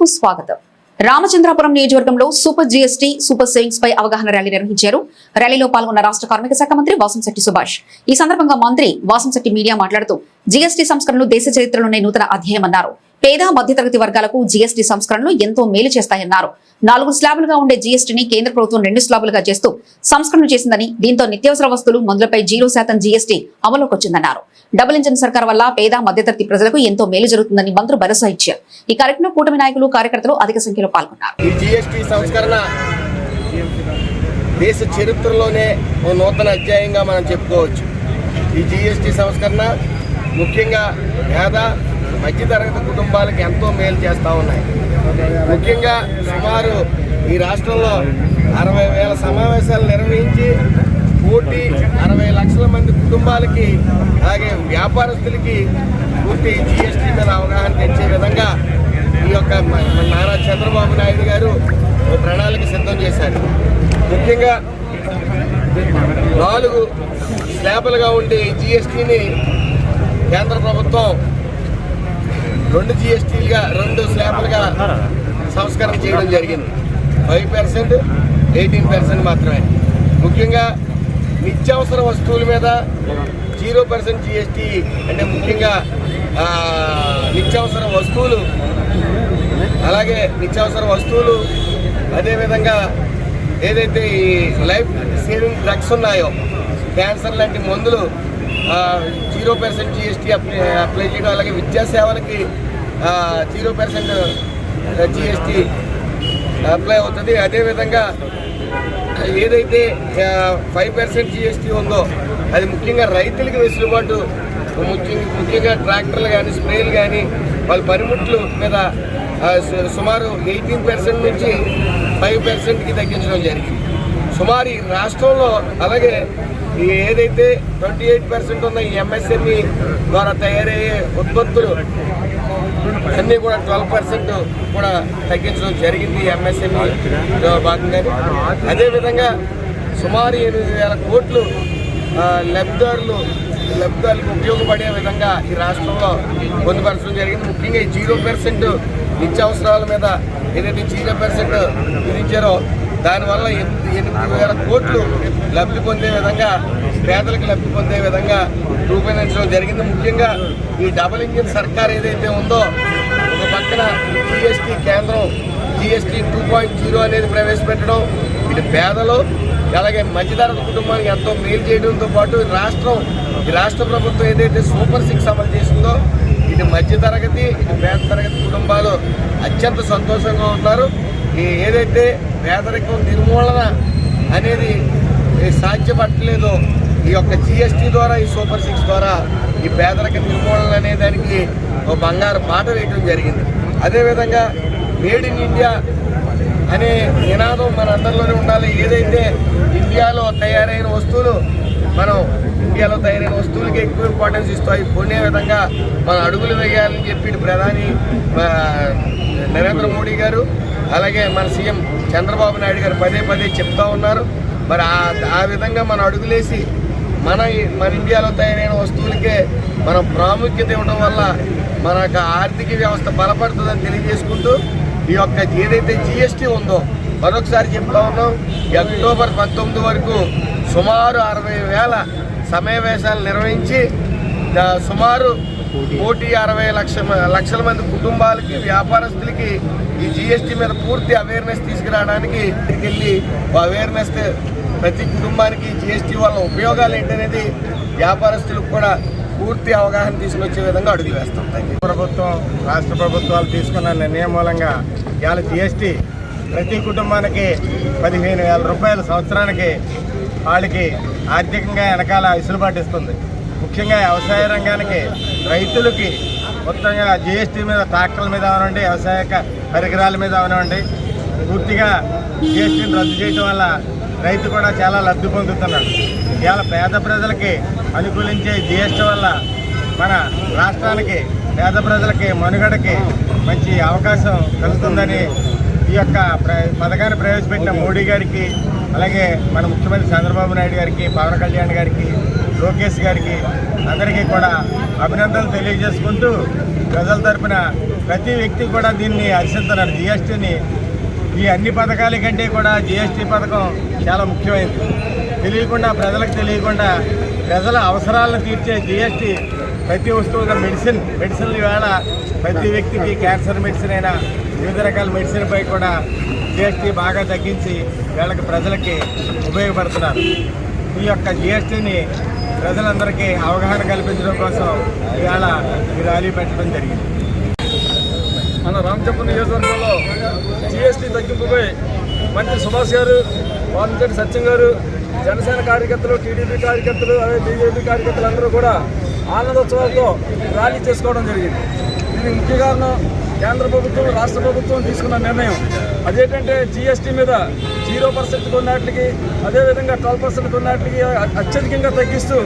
కు స్వాగతం? రామచంద్రాపురం నియోజకవర్గంలో సూపర్ జీఎస్టీ సూపర్ సేవింగ్స్ పై అవగాహన ర్యాలీ నిర్వహించారు. ర్యాలీలో పాల్గొన్న రాష్ట్ర కార్మిక శాఖ మంత్రి వాసంశెట్టి సుభాష్. ఈ సందర్భంగా మంత్రి వాసంశెట్టి మీడియా మాట్లాడుతూ జీఎస్టీ సంస్కరణలు దేశ చరిత్రలోనే నూతన అధ్యాయమన్నారు. పేద మధ్యతరగతి వర్గాలకు జీఎస్టీ సంస్కరణలు ఎంతో మేలు చేస్తాయన్నారు. నాలుగు స్లాబులుగా ఉండే జీఎస్టీని కేంద్ర ప్రభుత్వం రెండు స్లాబులుగా చేస్తూ సంస్కరణ చేసిందని దీంతో నిత్యావసర వస్తువులు మందులపై జీరో శాతం జీఎస్టీ అమలులోకి వచ్చిందన్నారు. డబుల్ ఇంజన్ సర్కార్ వల్ల పేద మధ్యతరగతి ప్రజలకు ఎంతో మేలు జరుగుతుందని మంత్రులు భరోసా ఇచ్చారు. ఈ కార్యక్రమంలో కూటమి నాయకులు కార్యకర్తలు అధిక సంఖ్యలో పాల్గొన్నారు. దేశ చరిత్రలోనే ఓ నూతన అధ్యాయంగా మనం చెప్పుకోవచ్చు. ఈ జిఎస్టి సంస్కరణ ముఖ్యంగా పేద మధ్యతరగతి కుటుంబాలకు ఎంతో మేలు చేస్తూ ఉన్నాయి. ముఖ్యంగా సుమారు ఈ రాష్ట్రంలో అరవై వేల సమావేశాలు నిర్వహించి కోటి అరవై లక్షల మంది కుటుంబాలకి అలాగే వ్యాపారస్తులకి పూర్తి జిఎస్టీ మీద అవగాహన తెచ్చే విధంగా ఈ యొక్క నారా చంద్రబాబు నాయుడు గారు ప్రణాళిక సిద్ధం చేశారు. ముఖ్యంగా నాలుగు స్లాబులుగా ఉండే జిఎస్టీని కేంద్ర ప్రభుత్వం రెండు జిఎస్టీలుగా రెండు స్లాబులుగా సంస్కరణ చేయడం జరిగింది. ఫైవ్ పర్సెంట్ ఎయిటీన్ పర్సెంట్ మాత్రమే. ముఖ్యంగా నిత్యావసర వస్తువుల మీద జీరో పర్సెంట్ జిఎస్టీ అంటే ముఖ్యంగా నిత్యావసర వస్తువులు అలాగే నిత్యావసర వస్తువులు అదేవిధంగా ఏదైతే ఈ లైఫ్ సేవింగ్ డ్రగ్స్ ఉన్నాయో క్యాన్సర్ లాంటి మందులు zero percent GST apply apply చేయడం అలాగే విద్యా సేవలకి జీరో పర్సెంట్ జిఎస్టీ అప్లై అవుతుంది. అదేవిధంగా ఏదైతే ఫైవ్ పర్సెంట్ జిఎస్టీ ఉందో అది ముఖ్యంగా రైతులకి వెసులుబాటు ముఖ్యంగా ముఖ్యంగా ట్రాక్టర్లు కానీ స్ప్రేలు కానీ వాళ్ళ పనిముట్లు మీద సు- సుమారు ఎయిటీన్ పర్సెంట్ నుంచి ఫైవ్ పర్సెంట్కి తగ్గించడం జరిగింది. సుమారు ఈ రాష్ట్రంలో అలాగే ఏదైతే ట్వంటీ ఎయిట్ పర్సెంట్ ఉన్న ఈ ఎంఎస్ఎంఈ ద్వారా తయారయ్యే ఉత్పత్తులు అన్నీ కూడా ట్వెల్వ్ పర్సెంట్ కూడా తగ్గించడం జరిగింది ఎంఎస్ఎంఈ భాగంగా అదేవిధంగా సుమారు ఎనిమిది వేల కోట్లు లబ్ధిదారులు లబ్ధిదారులకు ఉపయోగపడే విధంగా ఈ రాష్ట్రంలో పొందుపరచడం జరిగింది. ముఖ్యంగా ఈ జీరో పర్సెంట్ నిత్యావసరాల మీద ఏదైతే జీరో పర్సెంట్ విధించారో దానివల్ల ఎనిమిది వేల కోట్లు లబ్ధి పొందే విధంగా పేదలకు లబ్ధి పొందే విధంగా రూపొందించడం జరిగింది. ముఖ్యంగా ఈ డబుల్ ఇంజిన్ సర్కార్ ఏదైతే ఉందో ఒక పక్కన జిఎస్టీ కేంద్రం జిఎస్టీ టూ పాయింట్ జీరో అనేది ప్రవేశపెట్టడం ఇటు పేదలు అలాగే మధ్యతరగతి కుటుంబానికి ఎంతో మేలు చేయడంతో పాటు రాష్ట్రం ఈ రాష్ట్ర ప్రభుత్వం ఏదైతే సూపర్ సిక్స్ అమలు చేసిందో ఇటు మధ్యతరగతి ఇటు పేద తరగతి కుటుంబాలు అత్యంత సంతోషంగా ఉన్నారు. ఈ ఏదైతే పేదరికం నిర్మూలన అనేది సాధ్యపట్టలేదో ఈ యొక్క జిఎస్టీ ద్వారా ఈ సూపర్ సిక్స్ ద్వారా ఈ పేదరిక నిర్మూలన అనే దానికి ఒక బంగారు బాట వేయడం జరిగింది. అదేవిధంగా మేడ్ ఇన్ ఇండియా అనే నినాదం మన అందరిలోనే ఉండాలి. ఏదైతే ఇండియాలో తయారైన వస్తువులు మనం ఇండియాలో తయారైన వస్తువులకి ఎక్కువ ఇంపార్టెన్స్ ఇస్తాయి. కొనే విధంగా మన అడుగులు వేయాలని చెప్పి ప్రధాని నరేంద్ర మోడీ గారు అలాగే మన సీఎం చంద్రబాబు నాయుడు గారు పదే పదే చెప్తా ఉన్నారు. మరి ఆ ఆ విధంగా మనం అడుగులేసి మన మన ఇండియాలో తయారైన వస్తువులకే మనం ప్రాముఖ్యత ఇవ్వడం వల్ల మన యొక్క ఆర్థిక వ్యవస్థ బలపడుతుందని తెలియజేసుకుంటూ ఈ యొక్క ఏదైతే జిఎస్టీ ఉందో మరొకసారి చెప్తా ఉన్నాం అక్టోబర్ పంతొమ్మిది వరకు సుమారు అరవై వేల సమావేశాలు నిర్వహించి సుమారు కోటి. అరవై లక్ష లక్షల మంది కుటుంబాలకి వ్యాపారస్తులకి ఈ జిఎస్టీ మీద పూర్తి అవేర్నెస్ తీసుకురావడానికి వెళ్ళి అవేర్నెస్ ప్రతి కుటుంబానికి జిఎస్టీ వల్ల ఉపయోగాలు ఏంటనేది వ్యాపారస్తులకు కూడా పూర్తి అవగాహన తీసుకొచ్చే విధంగా అడుగులు వేస్తాం. ప్రభుత్వం రాష్ట్ర ప్రభుత్వాలు తీసుకున్న నిర్ణయం మూలంగా ఇవాళ జిఎస్టీ ప్రతి కుటుంబానికి పదిహేను వేల రూపాయల సంవత్సరానికి వాళ్ళకి ఆర్థికంగా వెనకాల వెసులుబాటు ఇస్తుంది. ముఖ్యంగా వ్యవసాయ రంగానికి రైతులకి మొత్తంగా జిఎస్టీ మీద ట్రాక్టర్ల మీద అవనండి వ్యవసాయ పరికరాల మీద అవనండి పూర్తిగా జిఎస్టీని రద్దు చేయడం వల్ల రైతు కూడా చాలా లబ్ధి పొందుతున్నాడు ఇవాళ పేద ప్రజలకి అనుకూలించే జిఎస్టీ వల్ల మన రాష్ట్రానికి పేద ప్రజలకి మనుగడకి మంచి అవకాశం కలుగుతుందని ఈ యొక్క ప్ర- పథకాన్ని ప్రవేశపెట్టిన మోడీ గారికి అలాగే మన ముఖ్యమంత్రి చంద్రబాబు నాయుడు గారికి పవన్ కళ్యాణ్ గారికి లోకేష్ గారికి అందరికీ కూడా అభినందనలు తెలియజేసుకుంటూ ప్రజల తరపున ప్రతి వ్యక్తి కూడా దీన్ని హర్షిస్తున్నారు జిఎస్టీని ఈ అన్ని పథకాల కంటే కూడా జిఎస్టీ పథకం చాలా ముఖ్యమైనది. తెలియకుండా ప్రజలకు తెలియకుండా ప్రజల అవసరాలను తీర్చే జిఎస్టీ ప్రతి వస్తువుగా మెడిసిన్ మెడిసిన్లు వేళ ప్రతి వ్యక్తికి క్యాన్సర్ మెడిసిన్ అయినా వివిధ రకాల మెడిసిన్పై కూడా జిఎస్టీ బాగా తగ్గించి వీళ్ళకి ప్రజలకి ఉపయోగపడుతున్నారు. ఈ యొక్క జిఎస్టీని ప్రజలందరికీ అవగాహన కల్పించడం కోసం ఇవాళ ఈ ర్యాలీ పెట్టడం జరిగింది. మన రామచంద్ర నియోజకవర్గంలో జిఎస్టీ తగ్గింపుపై మంత్రి సుభాష్ గారు వాలంటీర్ సత్యం గారు జనసేన కార్యకర్తలు టీడీపీ కార్యకర్తలు అదే బీజేపీ కార్యకర్తలు అందరూ కూడా ఆనందోత్సవాలతో ర్యాలీ చేసుకోవడం జరిగింది. దీనికి ముఖ్య కారణం కేంద్ర ప్రభుత్వం రాష్ట్ర ప్రభుత్వం తీసుకున్న నిర్ణయం. అదేంటంటే జిఎస్టీ మీద జీరో పర్సెంట్ కొన్నాటికి అదేవిధంగా ట్వెల్వ్ పర్సెంట్ కొన్నాటికి అత్యధికంగా తగ్గిస్తూ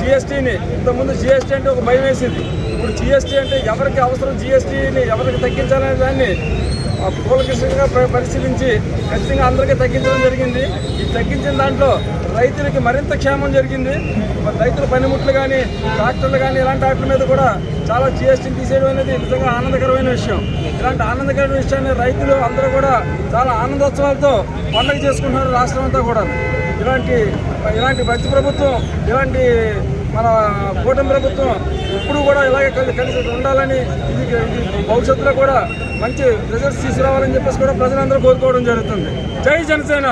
జిఎస్టీని ఇంతకుముందు జిఎస్టీ అంటే ఒక భయం వేసింది. ఇప్పుడు జిఎస్టీ అంటే ఎవరికి అవసరం జిఎస్టీని ఎవరికి తగ్గించాలనే దాన్ని ఆ, కూలకృష్ణంగా పరిశీలించి ఖచ్చితంగా అందరికీ తగ్గించడం జరిగింది. ఈ తగ్గించిన దాంట్లో రైతులకి మరింత క్షేమం జరిగింది. రైతుల పనిముట్లు కానీ ట్రాక్టర్లు కానీ ఇలాంటి వాటి మీద కూడా చాలా జిఎస్టీని తీసేయడం అనేది నిజంగా ఆనందకరమైన విషయం. ఇలాంటి ఆనందకరమైన విషయాన్ని రైతులు అందరూ కూడా చాలా ఆనందోత్సవాలతో పండుగ చేసుకుంటున్నారు రాష్ట్రం అంతా కూడా ఇలాంటి ఇలాంటి మంచి ప్రభుత్వం ఇలాంటి మన కూటమి ప్రభుత్వం ఇప్పుడు కూడా ఇలాగే కలిసి ఉండాలని ఇది భవిష్యత్తులో కూడా మంచి రిజల్ట్స్ తీసుకురావాలని చెప్పేసి కూడా ప్రజలందరూ కోరుకోవడం జరుగుతుంది. జై జనసేన!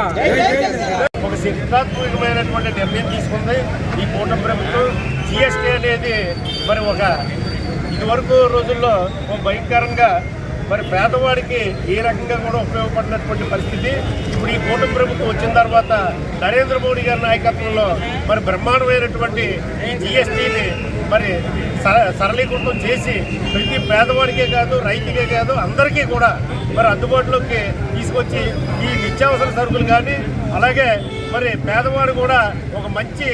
ఒక సిద్ధాత్మకమైనటువంటి నిర్ణయం తీసుకుంది ఈ కూటమి ప్రభుత్వం. జిఎస్టీ అనేది మరి ఒక ఇదివరకు రోజుల్లో ఒక భయంకరంగా మరి పేదవాడికి ఏ రకంగా కూడా ఉపయోగపడినటువంటి పరిస్థితి. ఇప్పుడు ఈ కూటమి ప్రభుత్వం వచ్చిన తర్వాత నరేంద్ర మోడీ గారి నాయకత్వంలో మరి బ్రహ్మాండమైనటువంటి ఈ జిఎస్టీని మరి సరళీకృతం చేసి ప్రతి పేదవాడికే కాదు రైతుకే కాదు అందరికీ కూడా మరి అందుబాటులోకి తీసుకొచ్చి ఈ నిత్యావసర సరుకులు కానీ అలాగే మరి పేదవాడు కూడా ఒక మంచి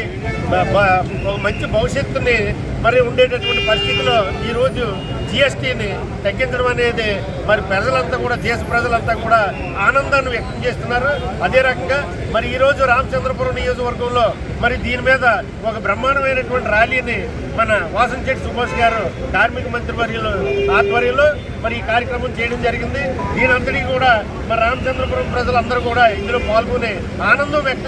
ఒక మంచి భవిష్యత్తుని మరి ఉండేటటువంటి పరిస్థితిలో ఈరోజు జిఎస్టీని తగ్గించడం అనేది మరి ప్రజలంతా కూడా దేశ ప్రజలంతా కూడా ఆనందాన్ని వ్యక్తం చేస్తున్నారు. అదే రకంగా మరి ఈరోజు రామచంద్రపురం నియోజకవర్గంలో మరి దీని మీద ఒక బ్రహ్మాండమైనటువంటి ర్యాలీని మన వాసంశెట్టి సుభాష్ గారు కార్మిక మంత్రి వర్యులు ఆధ్వర్యంలో మరి ఈ కార్యక్రమం చేయడం జరిగింది. దీనంతటికీ కూడా మరి రామచంద్రపురం ప్రజలందరూ కూడా ఇందులో పాల్గొని ఆనందం వ్యక్తం